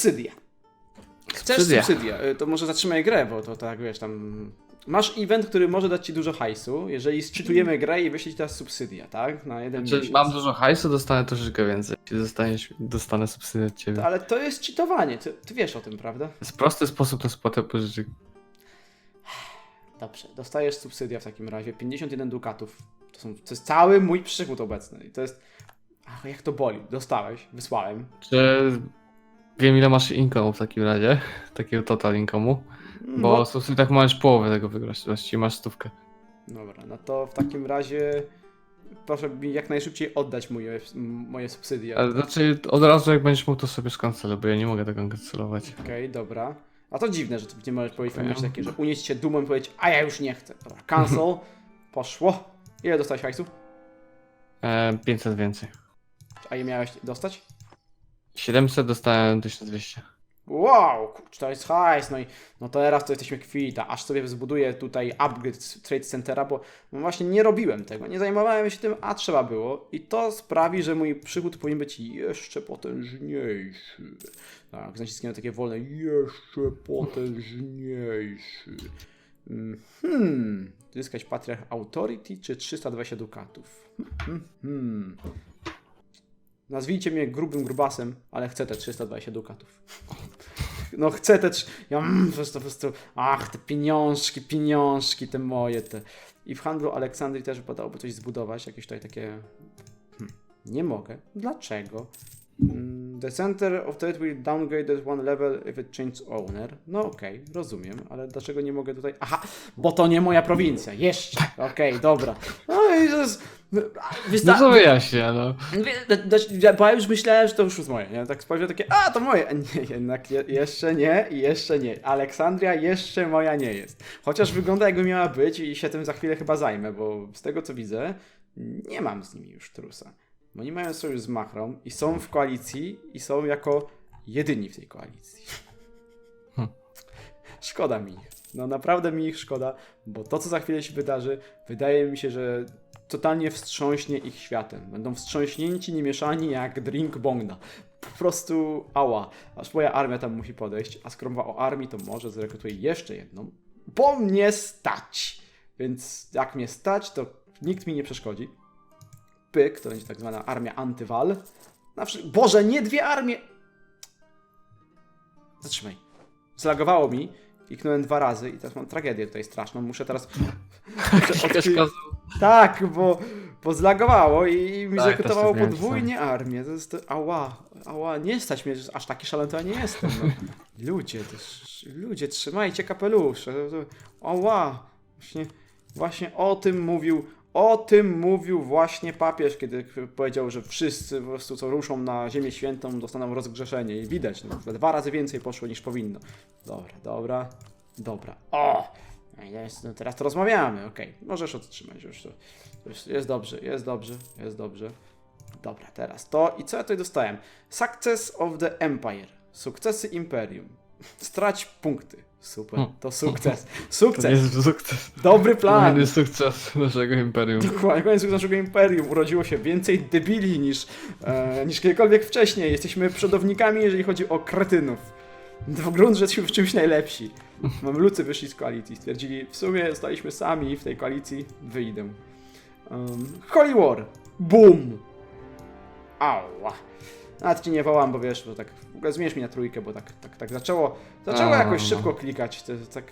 subsydia. Chcesz Subsydia. subsydia. Y, To może zatrzymaj grę, bo to tak wiesz, tam. Masz event, który może dać ci dużo hajsu, jeżeli sczytujemy grę i wyślij teraz subsydia, tak? Na jeden Czy miesiąc. mam dużo hajsu, dostanę troszeczkę więcej. Dostaniesz, dostanę subsydię od ciebie. Ale to jest cheatowanie, ty, ty wiesz o tym, prawda? To jest prosty sposób na spłatę pożyczek. Dobrze, dostajesz subsydia w takim razie, 51 dukatów. To, są, to jest cały mój przychód obecny i to jest... Ach, jak to boli. Dostałeś, wysłałem. Czy wiem ile masz income'u w takim razie? Takiego total income'u? Bo No, w subsydiach możesz połowę tego wygrać, właściwie masz stówkę. Dobra, no to w takim razie proszę mi jak najszybciej oddać moje, moje subsydia. Ale znaczy od razu jak będziesz mógł to sobie skanceluj, bo ja nie mogę tego kancelować. Okej, dobra. A to dziwne, że ty nie możesz powiedzieć okay. takie, że unieść się dumą i powiedzieć, a ja już nie chcę. Dobra, cancel, poszło. Ile dostałeś hajsu? E, 500 więcej. A ile miałeś dostać? 700 dostałem 1200. Wow, kurczę, to jest hajs, no i no teraz to jesteśmy kwita, aż sobie zbuduję tutaj upgrade Trade Centera, bo no właśnie nie robiłem tego, nie zajmowałem się tym, a trzeba było i to sprawi, że mój przychód powinien być jeszcze potężniejszy. Tak, z naciskiem na takie wolne, jeszcze potężniejszy. Hmm, zyskać Patriarch Authority czy 320 dukatów? Hmm, hmm. Nazwijcie mnie grubym grubasem, ale chcę te 320 dukatów. No chcę te... Ja mm, po prostu, po prostu... Ach, te pieniążki, pieniążki, te moje, te... I w handlu Aleksandrii też wypadałoby coś zbudować, jakieś tutaj takie... Hmm, nie mogę. Dlaczego? Mm, The center of that will downgrade at one level if it changes owner. No okej, rozumiem, ale dlaczego nie mogę tutaj... Aha, bo to nie moja prowincja. Jeszcze. Okej, dobra. No i to jest... No Wysta- wyjaśnię, no. Bo ja już myślałem, że to już jest moje, nie? Tak spojrzałem takie, a to moje. Nie, jednak je, jeszcze nie i jeszcze nie. Aleksandria jeszcze moja nie jest. Chociaż wygląda jakby miała być i się tym za chwilę chyba zajmę, bo z tego co widzę, nie mam z nimi już trusa. Oni mają sojusz z Machrą i są w koalicji i są jako jedyni w tej koalicji. Hm. Szkoda mi ich. No naprawdę mi ich szkoda, bo to co za chwilę się wydarzy, wydaje mi się, że totalnie wstrząśnie ich światem. Będą wstrząśnięci, niemieszani jak drink Bongda. Po prostu ała. Aż moja armia tam musi podejść, a skoro o armii, to może zrekrutuję jeszcze jedną, bo mnie stać. Więc jak mnie stać, to nikt mi nie przeszkodzi. Pyk, to będzie tak zwana armia antywal. Na Boże, nie dwie armie! Zatrzymaj. Zlagowało mi, kliknąłem dwa razy i teraz mam tragedię tutaj straszną. Muszę teraz... Z... Tak, bo, bo zlagowało i mi Tak, zrekrutowało też tak podwójnie armię. To jest to, ała, ała, nie stać mnie, aż taki szalony to ja nie jestem. No. Ludzie, też, ludzie, trzymajcie kapelusze. To- to- Ała, właśnie, właśnie o tym mówił, o tym mówił właśnie papież, kiedy powiedział, że wszyscy po prostu co ruszą na Ziemię Świętą dostaną rozgrzeszenie i widać, no, dwa razy więcej poszło niż powinno. Dobra, dobra, dobra. O! Jest, no teraz to rozmawiamy, okej. Możesz odtrzymać już to. Jest dobrze, jest dobrze, jest dobrze. Dobra, teraz to. I co ja tutaj dostałem? Success of the Empire. Sukcesy Imperium. Strać punkty. Super, Hmm. to sukces. To Sukces, jest sukces. dobry plan. Kolejny sukces naszego imperium. Dokładnie, koniec naszego imperium. Urodziło się więcej debili niż, e, niż kiedykolwiek wcześniej. Jesteśmy przodownikami, jeżeli chodzi o kretynów. W że jesteśmy w czymś najlepsi. Mamlucy wyszli z koalicji. Stwierdzili, w sumie zostaliśmy sami w tej koalicji, wyjdę. Um, Holy War. Boom. Ała. Nawet ci nie wołam, bo wiesz, bo tak, w ogóle zmierz mi na trójkę, bo tak, tak, tak zaczęło, zaczęło A, jakoś no. szybko klikać, to, tak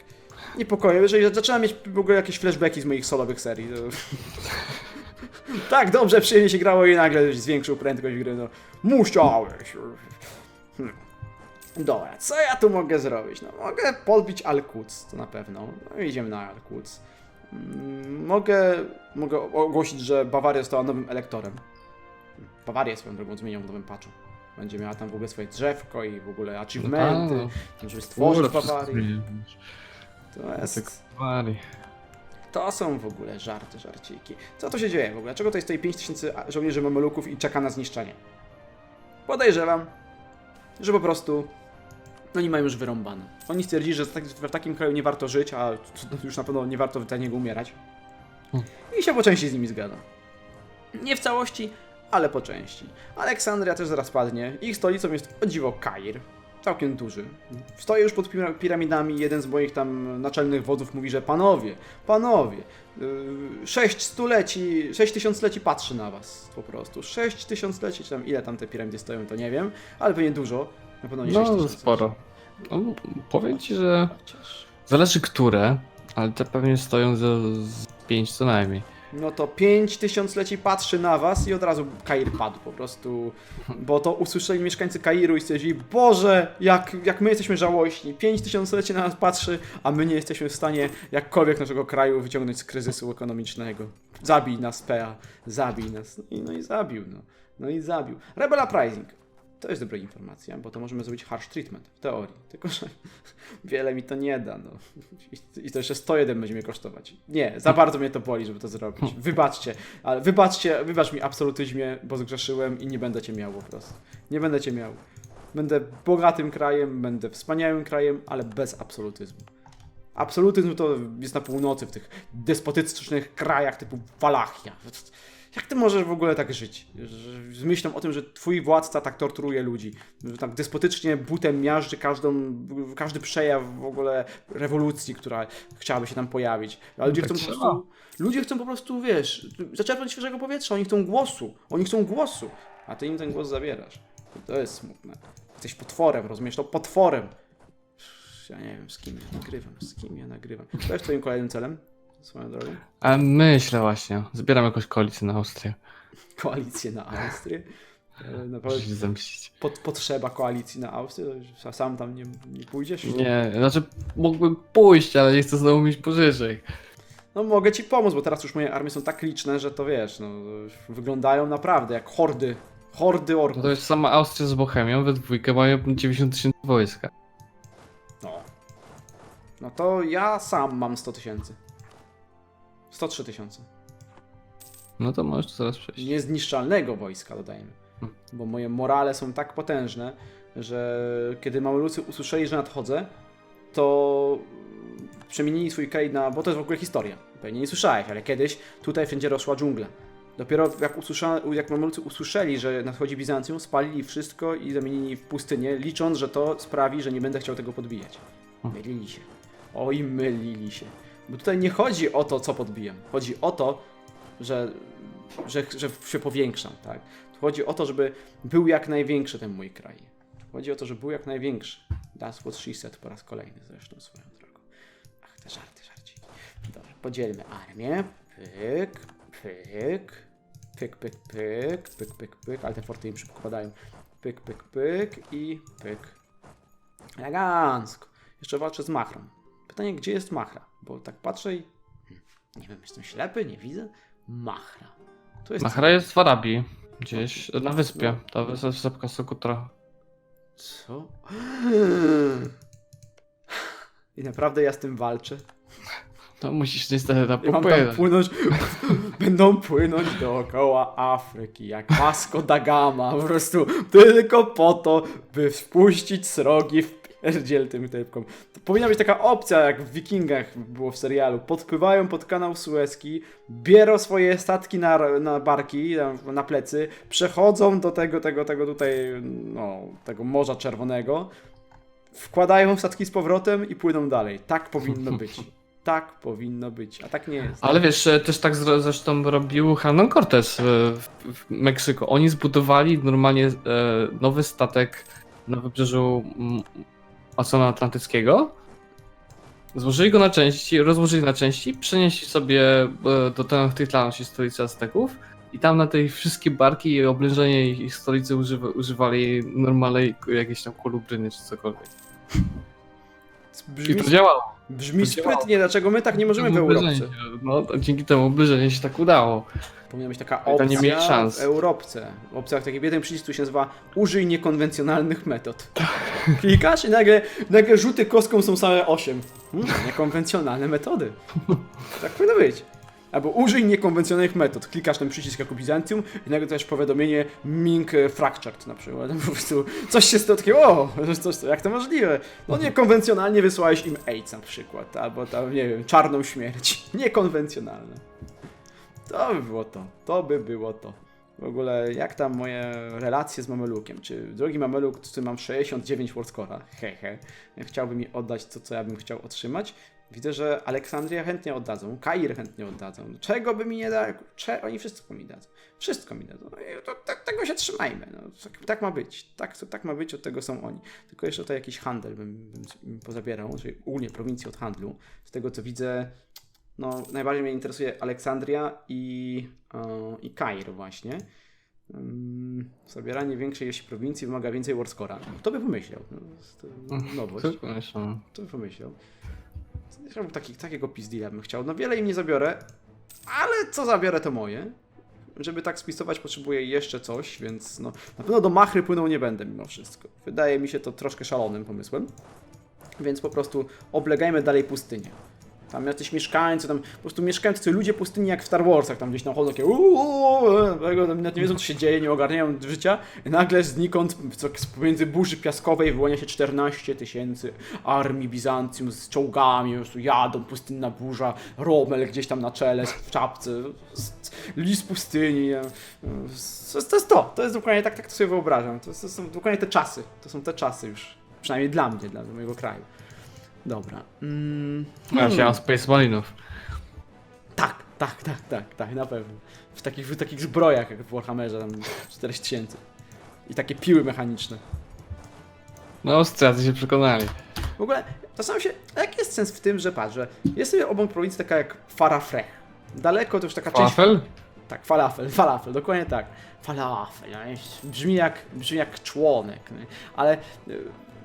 niepokoję, jeżeli zaczynam mieć w ogóle jakieś flashbacki z moich solowych serii. To... tak, dobrze, przyjemnie się grało i nagle zwiększył prędkość gry, no. Musiałeś. Hmm. Dobra, co ja tu mogę zrobić? No, mogę podbić Al-Quds, to na pewno. No, idziemy na Al-Quds. Mm, Mogę, mogę ogłosić, że Bawaria została nowym elektorem. Bawarię swoją drogą zmienią w nowym patchu. Będzie miała tam w ogóle swoje drzewko i w ogóle achievementy, No, żeby stworzyć Bawarię. To Tak, jest... Bawari. To są w ogóle żarty, żarciki. Co to się dzieje w ogóle? Dlaczego tutaj stoi 5000 żołnierzy mameluków i czeka na zniszczenie? Podejrzewam, że po prostu oni mają już wyrąbane. Oni stwierdzili, że tak- w takim kraju nie warto żyć, a już na pewno nie warto dla niego umierać. I się po części z nimi zgadza. Nie w całości, ale po części. Aleksandria też zaraz padnie. Ich stolicą jest o dziwo Kair. całkiem duży. Stoję już pod pira- piramidami, jeden z moich tam naczelnych wodzów mówi, że panowie, panowie, yy, sześć stuleci, sześć tysiącleci patrzy na was po prostu. Sześć tysiącleci, czy tam ile tam te piramidy stoją, to nie wiem, ale pewnie dużo. Na pewno nie No, sporo. No, powiem ci, że zależy które, ale te pewnie stoją za z pięć co najmniej. No to 5 tysiącleci patrzy na was i od razu Kair padł po prostu. Bo to usłyszeli mieszkańcy Kairu i stwierdzili, Boże, jak, jak my jesteśmy żałośni. 5 tysiącleci na nas patrzy, a my nie jesteśmy w stanie jakkolwiek naszego kraju wyciągnąć z kryzysu ekonomicznego. Zabij nas, PA, zabij nas. No i, no i zabił, no. No i zabił. Rebel Uprising. To jest dobra informacja, bo to możemy zrobić harsh treatment w teorii. Tylko, że wiele mi to nie da. No. I- to jeszcze 101 będzie mnie kosztować. Nie, za bardzo mnie to boli, żeby to zrobić. Wybaczcie, ale wybaczcie, wybacz mi absolutyzmie, bo zgrzeszyłem i nie będę cię miał po prostu. Nie będę cię miał. Będę bogatym krajem, będę wspaniałym krajem, ale bez absolutyzmu. Absolutyzm to jest na północy, w tych despotycznych krajach typu Walachia. Jak ty możesz w ogóle tak żyć? Z myślą o tym, że twój władca tak torturuje ludzi, że tak despotycznie butem miażdży każdą, każdy przejaw w ogóle rewolucji, która chciałaby się tam pojawić. Ale ludzie tak chcą po prostu, ludzie chcą po prostu, wiesz, zaczerpnąć świeżego powietrza, oni chcą głosu, oni chcą głosu, a ty im ten głos zabierasz. To jest smutne. Jesteś potworem, rozumiesz to? Potworem. Ja nie wiem, z kim ja nagrywam, z kim ja nagrywam. To jest twoim kolejnym celem, swoją drogą? A myślę właśnie, zbieram jakąś koalicję na Austrię. Koalicję na Austrię. E, Naprawdę się zemścić. pod, potrzeba koalicji na Austrię, sam tam nie, nie pójdziesz? Nie, znaczy mógłbym pójść, ale nie chcę znowu mieć pożyczek. No mogę ci pomóc, bo teraz już moje armie są tak liczne, że to wiesz, no wyglądają naprawdę jak hordy, hordy No orków. to jest sama Austria z Bohemią, we dwójkę mają 90 tysięcy wojska. No. No to ja sam mam 100 tysięcy. 103 tysiące. No to możesz zaraz przejść. Niezniszczalnego wojska, dodajmy. Hmm. Bo moje morale są tak potężne, że kiedy Mamelucy usłyszeli, że nadchodzę, to przemienili swój kraj na... bo to jest w ogóle historia. Pewnie nie słyszałeś, ale kiedyś tutaj wszędzie rosła dżungla. Dopiero jak, usłysza, jak Mamelucy usłyszeli, że nadchodzi Bizancjum, spalili wszystko i zamienili w pustynię, licząc, że to sprawi, że nie będę chciał tego podbijać. Mylili się. Oj, mylili się. Bo tutaj nie chodzi o to, co podbijam. Chodzi o to, że, że, że się powiększam, tak? Tu chodzi o to, żeby był jak największy ten mój kraj. Chodzi o to, żeby był jak największy. That's what she said po raz kolejny zresztą swoją drogą. Ach, te żarty, żarciki. Dobra, podzielmy armię. Pyk, pyk, pyk, pyk, pyk, pyk, pyk, pyk, ale te forty im szybko padają. Pyk, pyk, pyk i pyk. Elegancko. Jeszcze walczę z Machrą. Pytanie, gdzie jest Machra? Bo tak patrzę i... Nie wiem, jestem ślepy, nie widzę. Machra. To jest... Mahra jest w Arabii, gdzieś na wyspie. Ta wysepka Sokotra. Co? I naprawdę ja z tym walczę. No musisz niestety tam I mam tam popłynąć. płynąć, będą płynąć dookoła Afryki, jak Vasco da Gama, po prostu tylko po to, by wpuścić srogi w pierdziel tym typkom. To powinna być taka opcja, jak w Wikingach było w serialu. Podpływają pod kanał Suezki, biorą swoje statki na, na barki, na- na plecy, przechodzą do tego, tego, tego tutaj, no, tego Morza Czerwonego, wkładają statki z powrotem i płyną dalej. Tak powinno być. Tak powinno być, a tak nie jest. Ale wiesz, e, też tak zre- zresztą robił Hernan Cortez e, w, w Meksyku. Oni zbudowali normalnie e, nowy statek na wybrzeżu Atlantyckiego. Złożyli go na części, rozłożyli na części, przenieśli sobie e, do Tenochtitlan, czyli stolicy Azteków. I tam na tej wszystkie barki i oblężenie ich stolicy używa, używali normalnej jakiejś tam kolubryny czy cokolwiek. I Brzmi, to działało. brzmi to działało. sprytnie, dlaczego my tak nie możemy w Oblężenie się- No, dzięki temu obliżenie się tak udało. Powinna być taka nie opcja szans. w Europce. W opcjach taki jeden przycisk tu się nazywa użyj niekonwencjonalnych metod. Klikasz i nagle, nagle rzuty kostką są same 8. Hmm, niekonwencjonalne metody. Tak powinno być. Albo użyj niekonwencjonalnych metod. Klikasz ten przycisk jako Bizancjum i nagle też powiadomienie Ming e, Fractured na przykład. Po prostu coś się z tego takiego, o, coś, to, jak to możliwe? No niekonwencjonalnie wysłałeś im AIDS na przykład, albo tam, nie wiem, czarną śmierć. Niekonwencjonalne. To by było to. To by było to. w ogóle jak tam moje relacje z Mamelukiem? Czy drogi Mameluk, który mam 69 Wordscora, hehe, chciałby mi oddać to, co ja bym chciał otrzymać? Widzę, że Aleksandria chętnie oddadzą, Kair chętnie oddadzą. Czego by mi nie dali? Cze oni wszystko mi dadzą. Wszystko mi dadzą. No to, tak, tego się trzymajmy. No, tak, tak ma być. Tak, to, tak ma być, od tego są oni. Tylko jeszcze tutaj jakiś handel bym, bym pozabierał, czyli ogólnie prowincję od handlu. Z tego co widzę, no najbardziej mnie interesuje Aleksandria i, e, i Kair właśnie. Ym, zabieranie większej ilości prowincji wymaga więcej Warscora. Kto by pomyślał? No, to nowość. Tylko myślę. To bym pomyślał. Taki, takiego pizdila bym chciał. No wiele im nie zabiorę, ale co zabiorę to moje. Żeby tak spisować potrzebuję jeszcze coś, więc no, na pewno do machry płynął nie będę mimo wszystko. Wydaje mi się to troszkę szalonym pomysłem. Więc po prostu oblegajmy dalej pustynię. Tam jacyś mieszkańcy, tam po prostu mieszkańcy, ludzie pustyni jak w Star Warsach, tam gdzieś tam chodzą takie nie wiedzą co się dzieje, nie ogarniają życia. Nagle znikąd pomiędzy burzy piaskowej wyłania się 14 tysięcy armii Bizancjum z czołgami, po prostu jadą, pustynna burza, Rommel gdzieś tam na czele, w czapce, lis pustyni. To to, jest to, to jest dokładnie tak, tak to sobie wyobrażam. To, to są dokładnie te czasy, to są te czasy już, przynajmniej dla mnie, dla mojego kraju. Dobra. Mm, Ja się mam Space Marinów. tak, tak, tak, tak, tak, na pewno. W takich, w takich zbrojach jak w Warhammerze, tam 4000. I takie piły mechaniczne. No, Austriacy się przekonali. W ogóle, zastanawiam się, jaki jest sens w tym, że patrz, że jest sobie obok prowincji taka jak Farafrech. Daleko to już taka część... Falafel? Tak, falafel, falafel, dokładnie tak. Falafel, no, brzmi jak, brzmi jak członek, nie? ale y,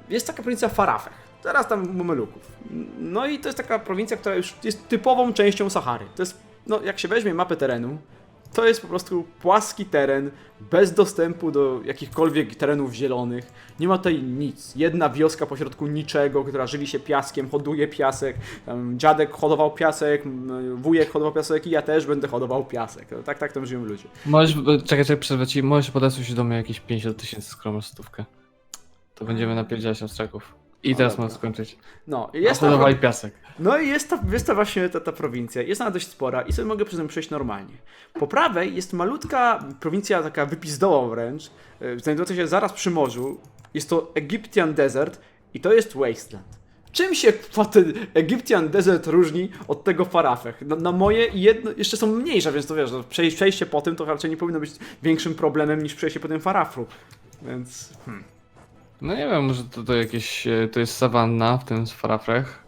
jest taka prowincja Farafech, teraz tam Mameluków. No i to jest taka prowincja, która już jest typową częścią Sahary. To jest, no jak się weźmie mapę terenu, to jest po prostu płaski teren, bez dostępu do jakichkolwiek terenów zielonych. Nie ma tutaj nic. Jedna wioska pośrodku niczego, która żywi się piaskiem, hoduje piasek. Tam dziadek hodował piasek, wujek hodował piasek i ja też będę hodował piasek. No, Tak, tak tam żyją ludzie. Możesz, czekaj, czekaj, przerwę ci. Możesz podesłać do mnie jakieś 50 tysięcy skromną stówkę. To będziemy napierdzielać Austriaków. I No teraz możesz skończyć. No, i jest Hodowali piasek. no i jest ta, jest ta właśnie ta, ta prowincja. Jest ona dość spora i sobie mogę przez nią przejść normalnie. Po prawej jest malutka prowincja, taka wypizdoła wręcz, e, znajdująca się zaraz przy morzu. Jest to Egyptian Desert i to jest Wasteland. Czym się kwa, ten Egyptian Desert różni od tego Farafech? Na, na moje jedno, jeszcze są mniejsze, więc to wiesz, no, przejść, przejście po tym to raczej nie powinno być większym problemem niż przejście po tym Farafru. Więc hmm. No nie wiem, może to, to jakieś. e, To jest sawanna w tym Farafrech.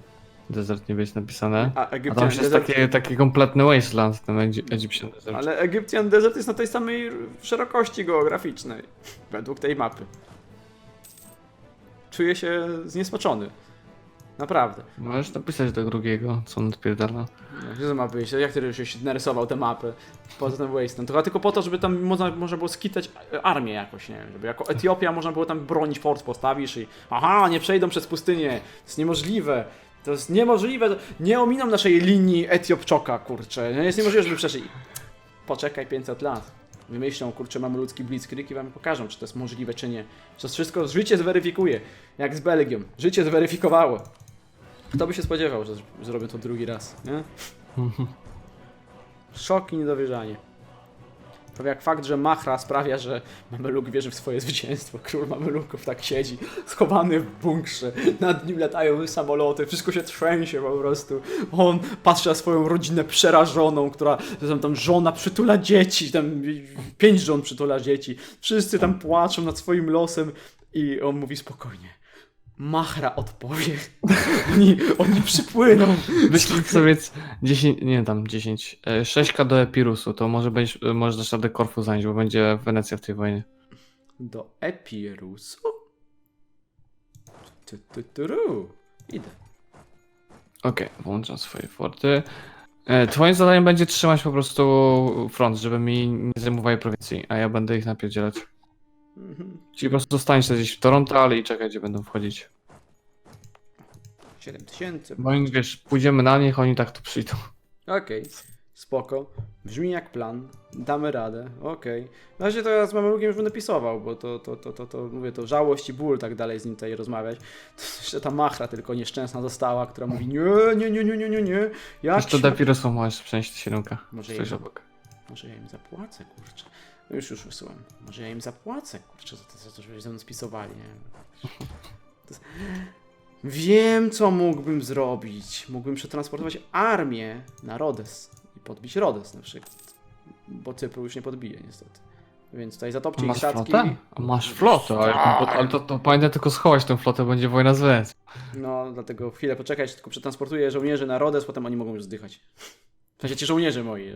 Desert nie jest napisane. a A tam Egyptian już jest Desert... taki, taki kompletny wasteland, ten Egy- Egyptian Desert. Ale Egyptian Desert jest na tej samej szerokości geograficznej, według tej mapy. Czuję się zniesmaczony. Naprawdę. Możesz napisać do drugiego, co on odpierdala. No, Gdzie to ma wyjść? Jak ty żeś narysował tę mapę poza tym Wasteland? To chyba tylko po to, żeby tam można, można było skitać armię jakoś, nie wiem, żeby jako Etiopia można było tam bronić fort postawisz i aha, nie przejdą przez pustynię, to jest niemożliwe. To jest niemożliwe, nie ominą naszej linii Etiopczoka, kurczę. No jest niemożliwe, żeby przeszli. Poczekaj 500 lat. Wymyślą, kurczę, mamy ludzki blitzkrieg i wam pokażą, czy to jest możliwe, czy nie. To wszystko życie zweryfikuje. Jak z Belgią. Życie zweryfikowało. Kto by się spodziewał, że zrobię to drugi raz, nie? Szok i niedowierzanie. Prawie jak fakt, że Machra sprawia, że Mameluk wierzy w swoje zwycięstwo. Król Mameluków tak siedzi, schowany w bunkrze. Nad nim latają samoloty, wszystko się trzęsie po prostu. On patrzy na swoją rodzinę przerażoną, która tam, tam żona przytula dzieci, tam pięć żon przytula dzieci. Wszyscy tam płaczą nad swoim losem i on mówi spokojnie. Machra odpowie. Oni, oni przypłyną. Wyślij sobie 10, nie tam 10, e, 6k do Epirusu, to może będziesz, e, możesz dasz radę Korfu zająć, bo będzie Wenecja w tej wojnie. do Epirusu. Tu, tu, tu, ru. Idę. Okej, włączam swoje forty. E, Twoim zadaniem będzie trzymać po prostu front, żeby mi nie zajmowali prowincji, a ja będę ich napierdzielać. Mhm. Czyli po prostu sobie gdzieś w Toronto, ale i czekaj, gdzie będą wchodzić. 7 tysięcy. Bo oni, wiesz, pójdziemy na nich, oni tak tu przyjdą. Okej, spoko. Brzmi jak plan. Damy radę, okej. Na razie to ja z Mamelugiem już będę pisował, bo to, to, to, to, to, mówię, to żałość i ból tak dalej z nim tutaj rozmawiać. To jeszcze ta machra tylko nieszczęsna została, która mówi nie, nie, nie, nie, nie, nie, nie. Jak Jeszcze się- do Epirusu możesz przenieść 7k. Może Coś jej- obok. Może ja im zapłacę, kurczę. No już, już wysyłam. Może ja im zapłacę, kurczę, za to, za to żeby ze mną spisowali, nie wiem. To jest... Wiem, co mógłbym zrobić. Mógłbym przetransportować armię na Rhodes i podbić Rhodes na przykład. Bo Cypru już nie podbije, niestety. Więc tutaj zatopcie ich masz statki. flotę? A masz flotę, ale, Tak. ale to, to pamiętaj tylko schować tę flotę, będzie wojna z Wenecją. No, dlatego chwilę poczekać, tylko przetransportuję żołnierzy na Rhodes, potem oni mogą już zdychać. W sensie ci żołnierze moi.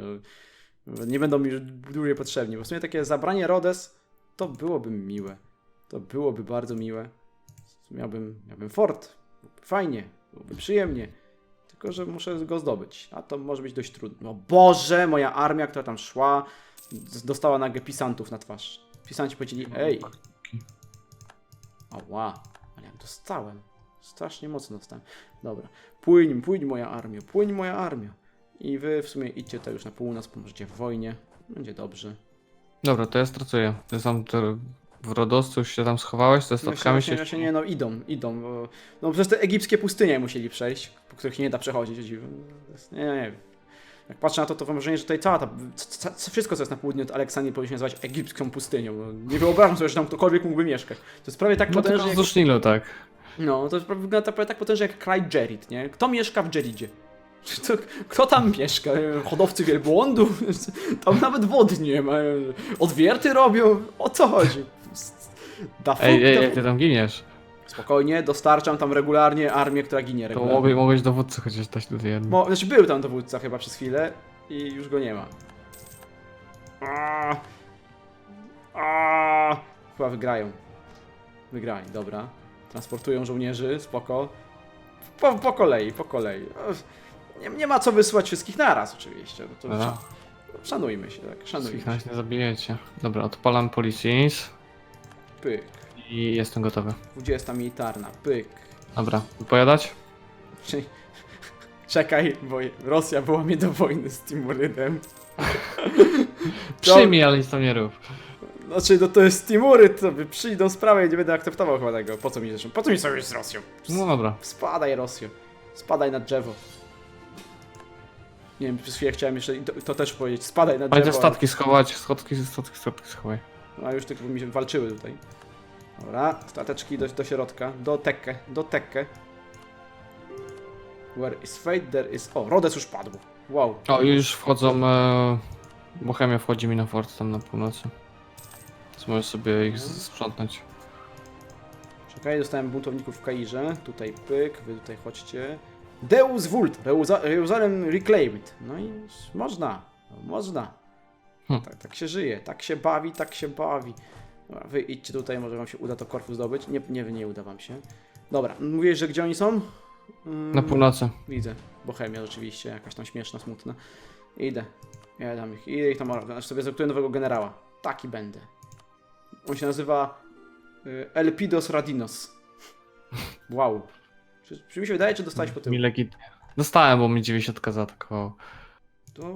Nie będą mi już dłużej potrzebni. Bo w sumie takie zabranie Rhodes to byłoby miłe. To byłoby bardzo miłe. Miałbym, miałbym fort. Fajnie. Byłoby przyjemnie. Tylko, że muszę go zdobyć. A to może być dość trudne. No Boże, moja armia, która tam szła, dostała nagle pisantów na twarz. Pisanci powiedzieli, ej, Ała, ale jak dostałem. Strasznie mocno dostałem. Dobra. Płyń, płyń moja armio, płyń moja armio. I wy w sumie idźcie tutaj już na północ, pomożecie w wojnie. Będzie dobrze. Dobra, to ja stracuję. Ty tam te, w Rodoscu już się tam schowałeś, ze statkami właśnie, się... właśnie nie, no idą, idą. Bo, no przez te egipskie pustynie musieli przejść, po których się nie da przechodzić. To jest- Nie, nie, nie. Jak patrzę na to, to mam wrażenie, że tutaj cała ta, ca- ca- wszystko, co jest na południu od Aleksandrii powinno się nazywać egipską pustynią. No, nie wyobrażam sobie, że tam ktokolwiek mógłby mieszkać. To jest prawie tak No potężne, tylko jak wzdłuż Nilu, tak. No, to jest prawie- wygląda prawie tak potężnie jak kraj Jerid, nie? Kto mieszka w Jeridzie? Czy to, kto tam mieszka? Hodowcy wielbłądów? Tam nawet wody nie ma. Odwierty robią? O co chodzi? Da fu- Ej, ej, da ty tam giniesz. Spokojnie, dostarczam tam regularnie armię, która ginie To regularnie. mogłeś, mogłeś dowódcy chociaż dać tutaj jedno. Mo, znaczy był tam dowódca chyba przez chwilę i już go nie ma. Aaaa. Aaaa. Chyba wygrają. Wygrali, dobra. Transportują żołnierzy, spoko. Po, po kolei, po kolei. Nie, nie ma co wysłać wszystkich naraz oczywiście. No to Dobra. Szanujmy się, tak, szanujmy Wszystkich się. nas nie zabijecie. Dobra, odpalam Policies Pyk. i jestem gotowy. 20 militarna, pyk. Dobra, wypowiadać? Czy- Czekaj, bo Rosja była mnie do wojny z Timurydem. Przyjmij, ale nic tam nie rób. Znaczy, no to jest Timury, to by przyjdą sprawy i nie będę akceptował chyba tego. Po co mi zresztą? Po co mi sojusz z Rosją? No dobra. Spadaj, Rosjo. Spadaj na drzewo. Nie wiem, przez chwilę chciałem jeszcze to, to też powiedzieć. Spadaj na drzewo. Będzie statki schować, statki, statki, statki schowaj. A już tylko mi się walczyły tutaj. Dobra, stateczki do, do środka. Do tekę, do tekę. Where is fate, there is... O, Rhodes już padł. Wow. O, i już wchodzą, e, Bohemia wchodzi mi na fort tam na północy. Więc możesz sobie ich z- sprzątnąć. Czekaj, dostałem buntowników w Kairze. Tutaj pyk, wy tutaj chodźcie. Deus Vult, Jeruzalem Reclaimed. No i można, można. Hm. Tak, tak się żyje, tak się bawi, tak się bawi. Dobra, wy idźcie tutaj, może wam się uda to Korfu zdobyć. Nie, nie, nie uda wam się. Dobra, mówiłeś, że gdzie oni są? Mm, Na północy. Widzę. Bohemia rzeczywiście, jakaś tam śmieszna, smutna. Idę. Ja dam ich, idę ich tam aż sobie zrekrutuję nowego generała. Taki będę. On się nazywa y, Elpidos Radinos. Wow. Czy, czy mi się wydaje, czy dostałeś po tyłu? Mi legitnie. Dostałem, bo mi 90 zaatakowało. To...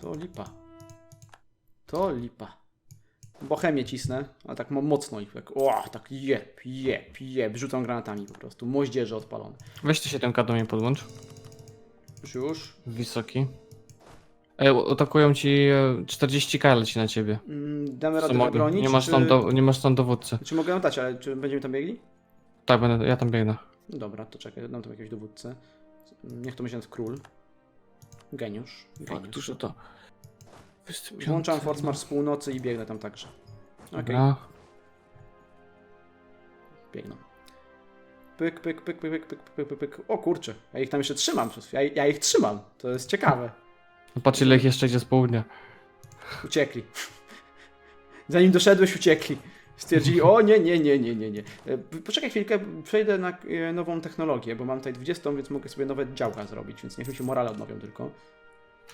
to lipa. To lipa. Bohemię cisnę, ale tak mo- mocno ich tak, o, tak jeb, jeb, jeb, rzucam granatami po prostu, moździerze odpalone. Weź ty 7K do mnie podłącz. Już, już. Wysoki. Ej, atakują ci e, 40k leci na ciebie. Mm, damy Co radę mogę? wybronić, Nie masz, czy... tam do, nie masz tam dowódcy. Czy mogę dać, ale czy będziemy tam biegli? Tak, będę, ja tam biegnę. Dobra, to czekaj, dam tam jakiegoś dowódcę. Niech to będzie nawet król. Geniusz. Fakt, Geniusz. że to... Włączam Force z północy i biegnę tam także. Okej, Dobra. biegną. Pyk, pyk, pyk, pyk, pyk, pyk, pyk, pyk, pyk. O kurczę, ja ich tam jeszcze trzymam. Ja, ja ich trzymam, to jest ciekawe. No patrz ile ich jeszcze idzie z południa. Uciekli. Zanim doszedłeś, uciekli. Stwierdzili, o nie, nie, nie, nie, nie, nie. E, Poczekaj chwilkę, przejdę na e, nową technologię, bo mam tutaj 20, więc mogę sobie nowe działka zrobić, więc niech mi się morale odnowią tylko.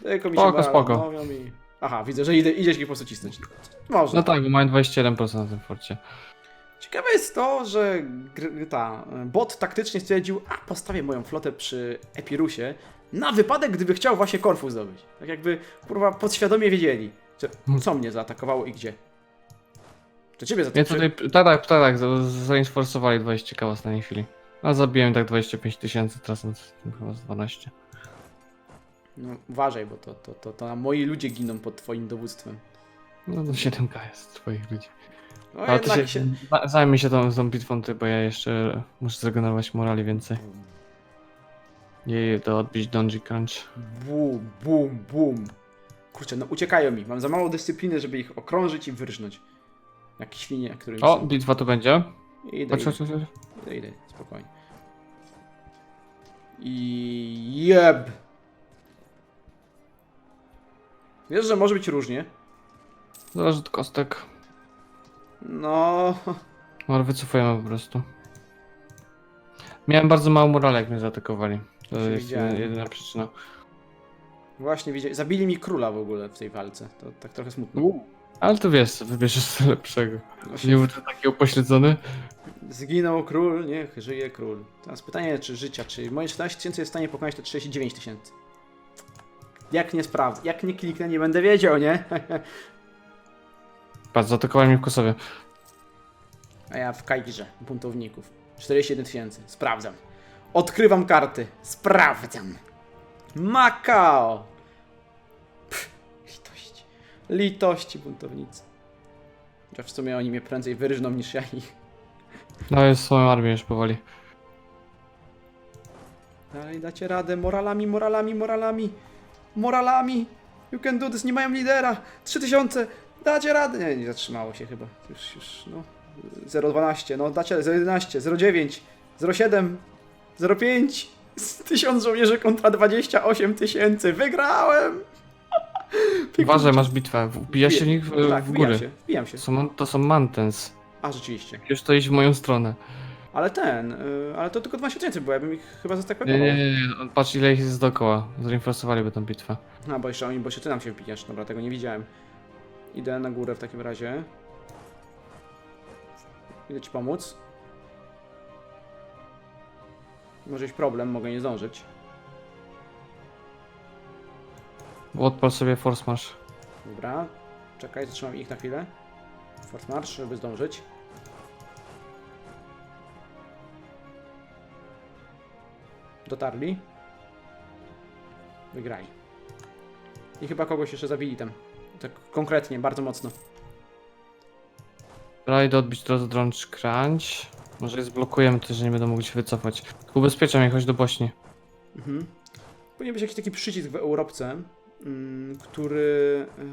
Tylko mi się Spoko, spoko. odnowią i... Aha, widzę, że idę, idziesz ich po prostu cisnąć. Można. No tak, bo mają 21% na tym forcie. Ciekawe jest to, że ta, e, bot taktycznie stwierdził, a postawię moją flotę przy Epirusie na wypadek, gdyby chciał właśnie Korfu zdobyć. Tak jakby, kurwa, podświadomie wiedzieli, że, co mnie zaatakowało i gdzie. To ciebie Mnie zaatakowało. tutaj, tak, tak, tak, za- zainforcowali 20k w ostatniej chwili. A zabiłem tak 25 tysięcy, teraz mam z tym chyba z 12. No, uważaj, bo to, to, to, to moi ludzie giną pod twoim dowództwem. No to 7k jest twoich ludzi. No Ale to się, się... za- zajmij się tą, tą bitwą ty, bo ja jeszcze muszę zregenerować morali więcej. Jej to odbić Donji Crunch. Bum, bum, bum. Kurczę, no uciekają mi. Mam za mało dyscypliny, żeby ich okrążyć i wyrżnąć. Jak świnie, którymi O, bitwa tu będzie. Idę, Chodź, idę, chodź, chodź. idę, idę, spokojnie. I jeb. Wiesz, że może być różnie. Zależy od kostek. No, Może wycofujemy po prostu. Miałem bardzo mało morale, jak mnie zaatakowali. To Właśnie jest widziałem. jedyna przyczyna. właśnie widziałem. Zabili mi króla w ogóle w tej walce. To tak trochę smutno. Ale to wiesz, wybierzesz co lepszego. Nie był to taki upośledzony. Zginął król, niech żyje król. Teraz pytanie, czy życia, czy moje 14 tysięcy jest w stanie pokonać te 39 tysięcy? Jak nie sprawdzę, jak nie kliknę, nie będę wiedział, nie? Patrz, zaatakowali mnie w Kosowie. A ja w Kajgirze, buntowników. 41 tysięcy, sprawdzam. Odkrywam karty, sprawdzam. Makao! Litości. Buntownicy. Chociaż w sumie oni mnie prędzej wyrżną niż ja ich. No jest swoją armię już powoli. Dalej dacie radę, moralami, moralami, moralami, moralami. You can do this, nie mają lidera. 3000, dacie radę. Nie, nie zatrzymało się chyba. Już, już, no. 012, no dacie 011, 09, 07, 05. Z 1000 żołnierzy kontra 28 tysięcy. Wygrałem! Uważaj, masz bitwę. Wbija się w nich w, tak, w wbijam góry. się, wbijam się. To są, to są Mantens. A, rzeczywiście. Już to iść w moją stronę. Ale ten, y, ale to tylko 12 tysięcy było, ja bym ich chyba Nie, zastakował. nie, nie, nie. Patrz ile ich jest dookoła. Zreinforsowaliby tę bitwę. A, bo jeszcze oni, bo jeszcze ty nam się wbijasz. Dobra, tego nie widziałem. Idę na górę w takim razie. Idę ci pomóc. Może być problem, mogę nie zdążyć. Odpal sobie Force March. Dobra. Czekaj, zatrzymam ich na chwilę. Fort March, żeby zdążyć. Dotarli. Wygrali. I chyba kogoś jeszcze zabili tam. Tak konkretnie, bardzo mocno. Raid odbić teraz Drącz Crunch. Może je zblokujemy też, że nie będą mogli się wycofać. Ubezpieczam je, chodź do Bośni. Mhm. Powinien być jakiś taki przycisk w Europce, który e,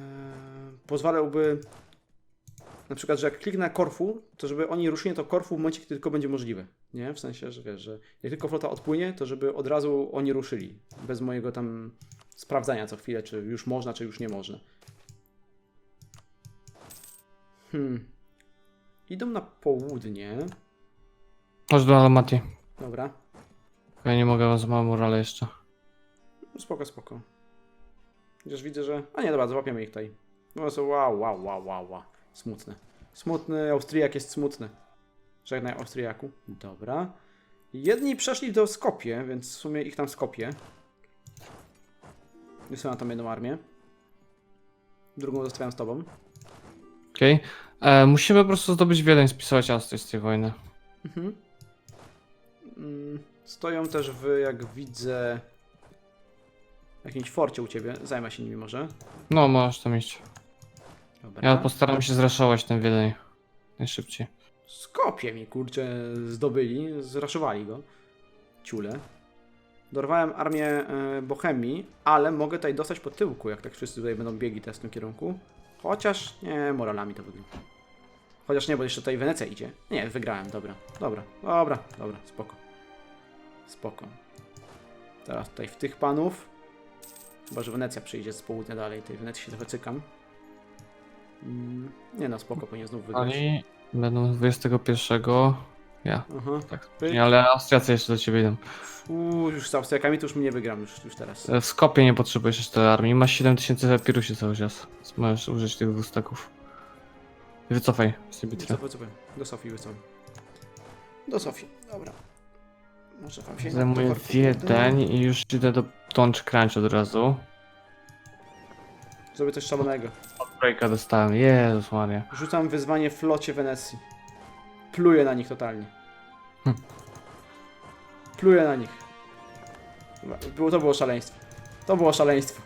pozwalałby na przykład, że jak kliknę na Korfu, to żeby oni ruszyli to Korfu w momencie, kiedy tylko będzie możliwe. Nie? W sensie, że wiesz, że jak tylko flota odpłynie, to żeby od razu oni ruszyli. Bez mojego tam sprawdzania co chwilę, czy już można, czy już nie można. Hmm. Idą na południe. Chodź do Almaty. Dobra. Ja nie mogę, za mało morale jeszcze. Spoko, spoko. Chociaż widzę, że... A nie, dobra, złapiemy ich tutaj. No są wow, wow, wow, wow, wow. Smutne. Smutny Austriak jest smutny. Żegnaj Austriaku. Dobra. Jedni przeszli do Skopie, więc w sumie ich tam Skopie. Wysyłam tam jedną armię. Drugą zostawiam z tobą. Okej. E, Musimy po prostu zdobyć Wiedeń, spisywać Austrię z tej wojny. Mhm. Mm, Stoją też w, jak widzę, jakimś forcie u ciebie. Zajmę się nimi może. No, możesz tam iść. Dobra. Ja postaram się zraszować ten Wiedeń. Najszybciej. Skopie mi, kurczę, zdobyli, zraszowali go. Ciule. Dorwałem armię e, Bohemii, ale mogę tutaj dostać po tyłku, jak tak wszyscy tutaj będą biegli teraz w tym kierunku. Chociaż, nie, moralami to wygląda. Chociaż nie, bo jeszcze tutaj Wenecja idzie. Nie, wygrałem, dobra, dobra, dobra, dobra, spoko. Spoko. Teraz tutaj w tych panów. Chyba, że Wenecja przyjdzie z południa dalej, tej Wenecji się trochę cykam. Mm, nie no, spoko, powinien znów wygrać. Oni będą 21. Ja. Aha. Tak. Nie, ale Austriacy jeszcze do ciebie idą. Uuu, już z Austriakami to już nie wygram, już, już teraz. E, W Skopie nie potrzebujesz jeszcze armii. Masz 7000 epirusi cały czas. Możesz użyć tych dwóch staków. Wycofaj z tej bitwy. Wycofaj, wycofaj. Do Sofii wycofaj. Do Sofii, dobra. Może wam się... Zajmuję Wiedeń i już idę do Tącz Crunch od razu. Zrobię coś szalonego. Breaka dostałem. Jezus Maria. Rzucam wyzwanie flocie Wenecji. Pluję na nich totalnie. Hm. Pluję na nich. Było, to było szaleństwo. To było szaleństwo.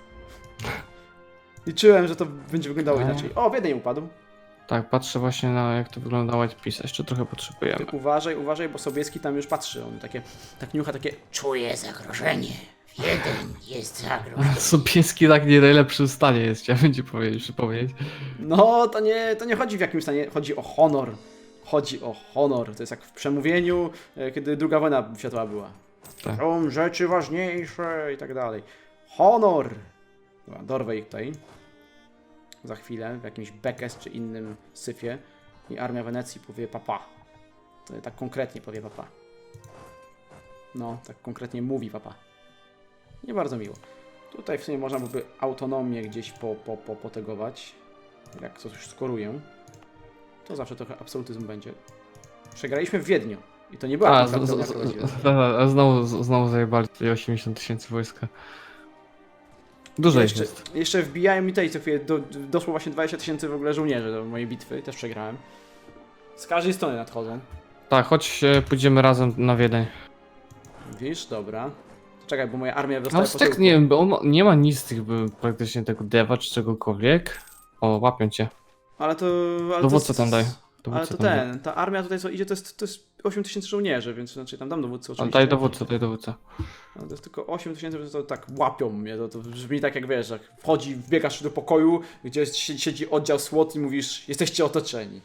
Liczyłem, że to będzie wyglądało A. inaczej. O, Wiedeń upadł. Tak, patrzę właśnie na jak to wygląda White Piece. Jeszcze trochę potrzebujemy. Ty uważaj, uważaj, bo Sobieski tam już patrzy. On takie, tak niucha takie, Czuję zagrożenie. Jeden jest zagrożony. Sobieski tak nie najlepszym stanie jest, chciałbym ci powiedzieć, przypomnieć. no to nie, to nie chodzi w jakimś stanie, chodzi o honor. Chodzi o honor. To jest jak w przemówieniu, e, kiedy druga wojna światowa była. Tak. Są rzeczy ważniejsze i tak dalej. Honor! Dobra, dorwę ich tutaj. Za chwilę, w jakimś Bekes czy innym syfie. I armia Wenecji powie papa. To tak konkretnie powie papa. No, tak konkretnie mówi papa. Nie bardzo miło. Tutaj w sumie można byłoby autonomię gdzieś po, po, po, potegować. Jak coś już skoruję. To zawsze trochę absolutyzm będzie. Przegraliśmy w Wiedniu. I to nie była A, z, z, z, a znowu, z- znowu zajebali tutaj 80 tysięcy wojska. Dużo Jeszcze, jest. jeszcze wbijają mi tej co chwilę, do, doszło właśnie 20 tysięcy w ogóle żołnierzy do mojej bitwy, też przegrałem. Z każdej strony nadchodzą. Tak, choć e, pójdziemy razem na Wiedeń. Widzisz, dobra. Czekaj, bo moja armia No dostaje z tak nie wiem, bo on ma, nie ma nic z tych by, praktycznie tego dewa czy czegokolwiek. O, łapią cię. Ale to... Ale to Dowódcę jest- tam daj. Ale to tam daj. ten, ta armia tutaj co idzie, to jest, to jest 8 tysięcy żołnierzy, więc znaczy tam dam dowódcę oczywiście. daj dowódcę, daj dowódcę. Ale to jest tylko 8 tysięcy, to tak łapią mnie, to, to brzmi tak jak wiesz, jak wchodzi, wbiegasz do pokoju, gdzie si- siedzi oddział SWOT i mówisz, jesteście otoczeni.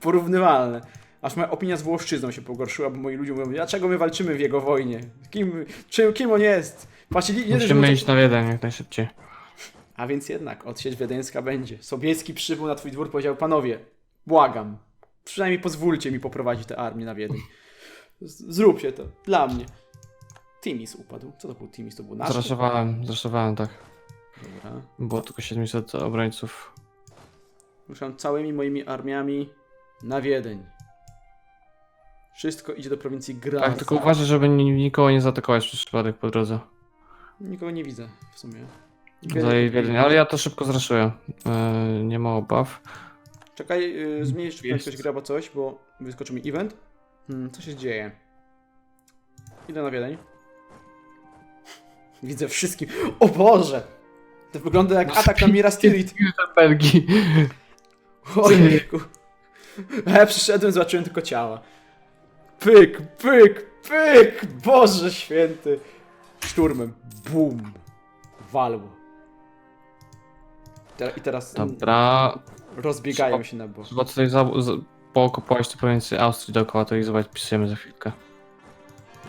Porównywalne. Aż moja opinia z Włoszczyzną się pogorszyła, bo moi ludzie mówią, dlaczego my walczymy w jego wojnie? Kim, czym, kim on jest? Płacili, jeden Musimy był- iść na Wiedeń jak najszybciej. A więc jednak, odsiecz wiedeńska będzie. Sobieski przybył na twój dwór, powiedział, panowie, błagam, przynajmniej pozwólcie mi poprowadzić tę armię na Wiedeń. Zróbcie to, dla mnie. Timis upadł. Co to był Timis? To był nasz? Zraszowałem, zraszowałem tak. Dobra. Było tylko 700 obrońców. Ruszam całymi moimi armiami na Wiedeń. Wszystko idzie do prowincji Graz. Tak, tylko uważaj, żeby ni- nikogo nie zaatakować przez przypadek po drodze. Nikogo nie widzę w sumie. Zaj Wiedeń, ale ja to szybko zraszuję. E, nie ma obaw. Czekaj, yy, zmienisz Jest. prędkość gry albo coś, bo wyskoczy mi event. Hmm, co się dzieje? Idę na Wiedeń. Widzę wszystkim. O Boże! To wygląda jak atak na Miras Tirith. Belgii. Ojejku. Ja przyszedłem, zobaczyłem tylko ciała. Pyk, pyk, pyk! Boże święty! Szturmem. Bum. Walło. Te- I teraz mm, Dobra. Rozbiegają Trzeba- się na bok. Trzeba tutaj za, za, pookupować te prowincje Austrii dookoła, to ich zobacz, pisujemy za chwilkę.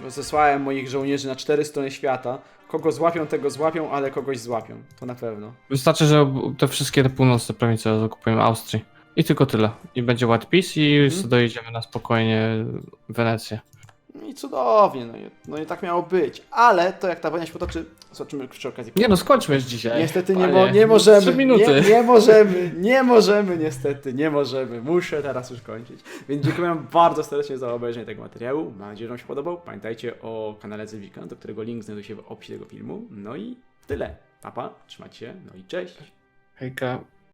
Zesłałem moich żołnierzy na cztery strony świata. Kogo złapią, tego złapią, ale kogoś złapią. To na pewno. Wystarczy, że ob- te wszystkie te północne prowincje zaokupujemy Austrii. I tylko tyle. I będzie White Peace i Mhm. już dojedziemy na spokojnie Wenecję. No i cudownie, no i, no i tak miało być. Ale to jak ta wojna się potoczy, zobaczymy przy okazji. Nie no, skończmy już dzisiaj. Niestety nie, Panie, mo- nie możemy. Trzy minuty. Nie, nie możemy, nie możemy, niestety, nie możemy. Muszę teraz już kończyć. Więc dziękuję wam bardzo serdecznie za obejrzenie tego materiału. Mam nadzieję, że wam się podobał. Pamiętajcie o kanale Zewika, do którego link znajduje się w opisie tego filmu. No i tyle. Papa, trzymajcie się, no i cześć. Hejka.